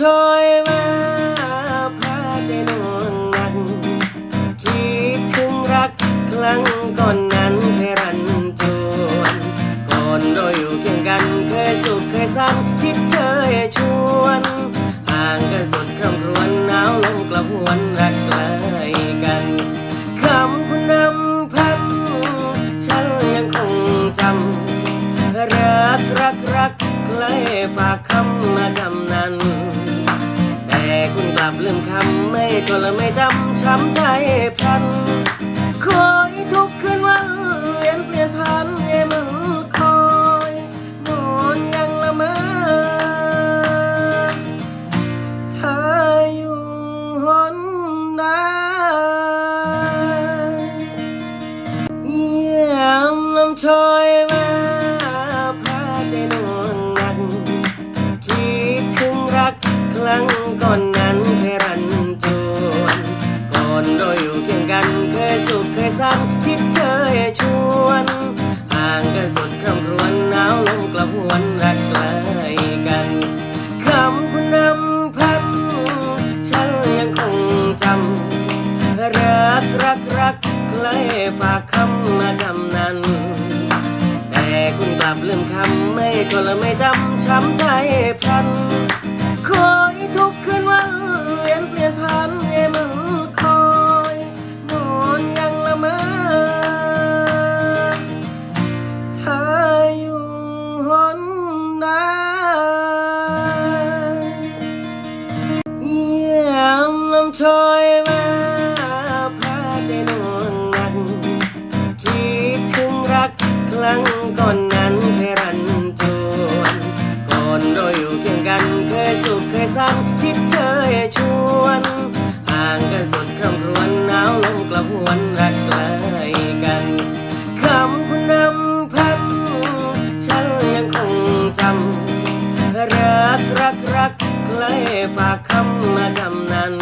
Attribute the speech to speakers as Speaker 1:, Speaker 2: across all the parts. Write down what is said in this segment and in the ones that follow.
Speaker 1: ช่อยมาพาใจนวงนักคิดถึงรักครั้งก่อนนั้นเคยรันจวนก่อนเราอยู่เคียงกันเคยสุขเคยสังชิดเชยชวนห่างกันสุดคำรวญหนาวลมกลับหวนรักไกลกันคำคุณนำพันฉันยังคงจำรักรักรักใครฝาก มาจำนัน แต่คุณกลับลืมคำไม่จนและไม่จำช้ำใจพันคอยทุกคืนวันเลียนเปลี่ยนพันเย่มันคอยนอนยังละเมอเธออยู่หนไหนเยี่ยมลำชอย ลังก่อนนั้นเคยรันจวนก่อนเราอยู่เคียงกันเคยสุขเคยสังชิดเชยชวนห่างกันสุดคำรวนหนาวลมกลับหวนรักไกลกันคำคุณนำพันฉันยังคงจำรักรักรักใครฝากคำมาจำนั้นแต่คุณกลับลืมคำไม่จนและไม่จำช้ำใจพลัน ออยู่หนไหนเยี่ยมลำชอยมาพาใจนวงนักคิดถึงรักครั้งก่อนนั้นเคยรันจวนก่อนเราอยู่เคียงกันเคยสุขเคยสังชิดเชยชวนห่างกันสุดคำครวญหนาวลมกลับหวนรักไกล รักรักรักใครฝากคำมาจำนั้น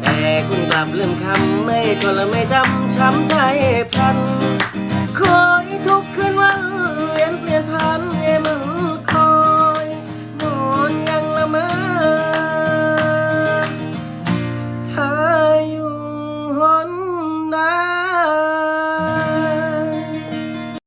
Speaker 1: แต่คุณกลับลืมคำไม่จนและไม่จำช้ำใจพลันคอยทุกคืนวัน